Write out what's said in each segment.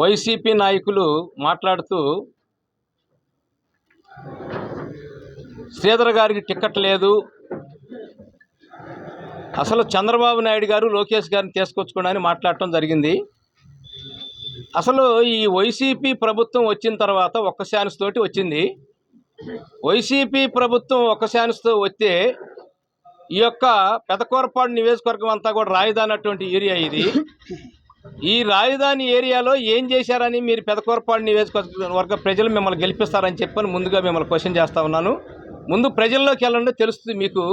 YCP నాయకులు మాట్లాడుతూ శ్రీధర్ గారికి టికెట్ లేదు. అసలు చంద్రబాబు నాయుడు గారు లోకేష్ గారిని తీసుకొచ్చుకోవడానికి మాట్లాడటం జరిగింది. అసలు ఈ వైసీపీ ప్రభుత్వం వచ్చిన తర్వాత ఒక్క ఛాన్స్ తోటి వచ్చింది. వైసీపీ ప్రభుత్వం ఒక్క ఛాన్స్తో వస్తే ఈ యొక్క పెదకూరపాడు నియోజకవర్గం అంతా కూడా రాజధానటువంటి ఏరియా ఇది. ఈ రాజధాని ఏరియాలో ఏం చేశారని మీరు పెదకూరపాడు నియోజకవర్గ ప్రజలు మిమ్మల్ని గెలిపిస్తారని చెప్పని ముందుగా మిమ్మల్ని క్వశ్చన్ చేస్తా ఉన్నాను. ముందు ప్రజల్లోకి వెళ్ళండి తెలుస్తుంది మీకు.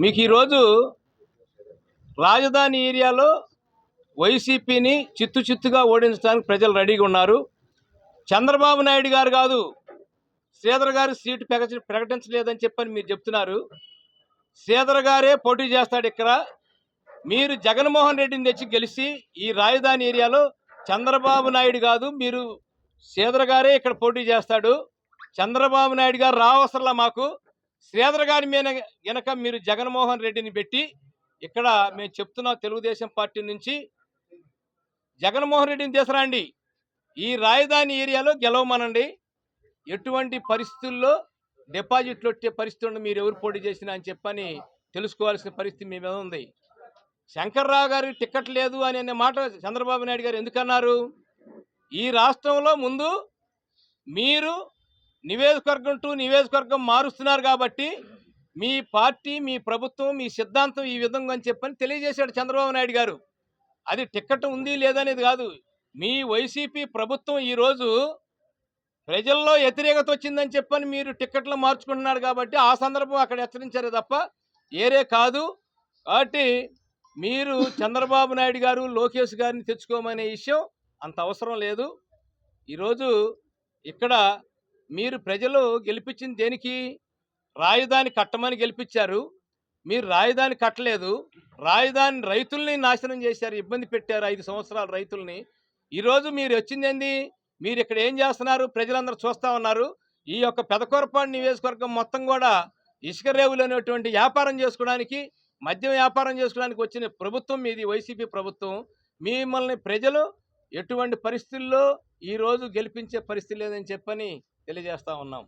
మీకు ఈరోజు రాజధాని ఏరియాలో వైసీపీని చిత్తు చిత్తుగా ఓడించడానికి ప్రజలు రెడీగా ఉన్నారు. చంద్రబాబు నాయుడు గారు కాదు శ్రీధర్ గారు సీటు ప్రకటి ప్రకటించలేదని చెప్పని మీరు చెప్తున్నారు. శ్రీధర్ గారే పోటీ చేస్తాడు ఇక్కడ. మీరు జగన్మోహన్ రెడ్డిని తెచ్చి గెలిచి ఈ రాజధాని ఏరియాలో చంద్రబాబు నాయుడు కాదు మీరు శ్రీధర్ గారే ఇక్కడ పోటీ చేస్తాడు. చంద్రబాబు నాయుడు గారు రావసరలా మాకు. శ్రీధర్ గారి మీద గనక మీరు జగన్మోహన్ రెడ్డిని పెట్టి ఇక్కడ మేము చెప్తున్నా తెలుగుదేశం పార్టీ నుంచి జగన్మోహన్ రెడ్డిని తీసుకురండి. ఈ రాజధాని ఏరియాలో గెలవమనండి. ఎటువంటి పరిస్థితుల్లో డిపాజిట్లు వచ్చే పరిస్థితులను మీరు ఎవరు పోటీ చేసినా అని చెప్పని తెలుసుకోవాల్సిన పరిస్థితి మీ మీద ఉంది. శంకర్రావు గారికి టికెట్ లేదు అని అనే మాట చంద్రబాబు నాయుడు గారు ఎందుకన్నారు? ఈ రాష్ట్రంలో ముందు మీరు నియోజకవర్గం టు నివేదికవర్గం మారుస్తున్నారు కాబట్టి మీ పార్టీ మీ ప్రభుత్వం మీ సిద్ధాంతం ఈ విధంగా అని చెప్పని తెలియజేశాడు చంద్రబాబు నాయుడు గారు. అది టికెట్ ఉంది లేదనేది కాదు. మీ వైసీపీ ప్రభుత్వం ఈరోజు ప్రజల్లో వ్యతిరేకత వచ్చిందని చెప్పని మీరు టిక్కెట్లు మార్చుకుంటున్నారు కాబట్టి ఆ సందర్భం అక్కడ హెచ్చరించారు తప్ప ఏరే కాదు. కాబట్టి మీరు చంద్రబాబు నాయుడు గారు లోకేష్ గారిని తెచ్చుకోమనే విషయం అంత అవసరం లేదు. ఈరోజు ఇక్కడ మీరు ప్రజలు గెలిపించింది దేనికి? రాజధాని కట్టమని గెలిపించారు. మీరు రాజధాని కట్టలేదు. రాజధాని రైతుల్ని నాశనం చేశారు ఇబ్బంది పెట్టారు ఐదు సంవత్సరాల రైతుల్ని. ఈరోజు మీరు వచ్చిందండి మీరు ఇక్కడ ఏం చేస్తున్నారు? ప్రజలందరూ చూస్తూ ఉన్నారు. ఈ యొక్క పెదకొరపాడు నియోజకవర్గం మొత్తం కూడా ఇసుక రేవులు అనేటువంటి వ్యాపారం చేసుకోవడానికి మద్యం వ్యాపారం చేసుకోవడానికి వచ్చిన ప్రభుత్వం మీది వైసీపీ ప్రభుత్వం. మిమ్మల్ని ప్రజలు ఎటువంటి పరిస్థితుల్లో ఈరోజు గెలిపించే పరిస్థితి లేదని చెప్పని తెలియజేస్తా ఉన్నాం.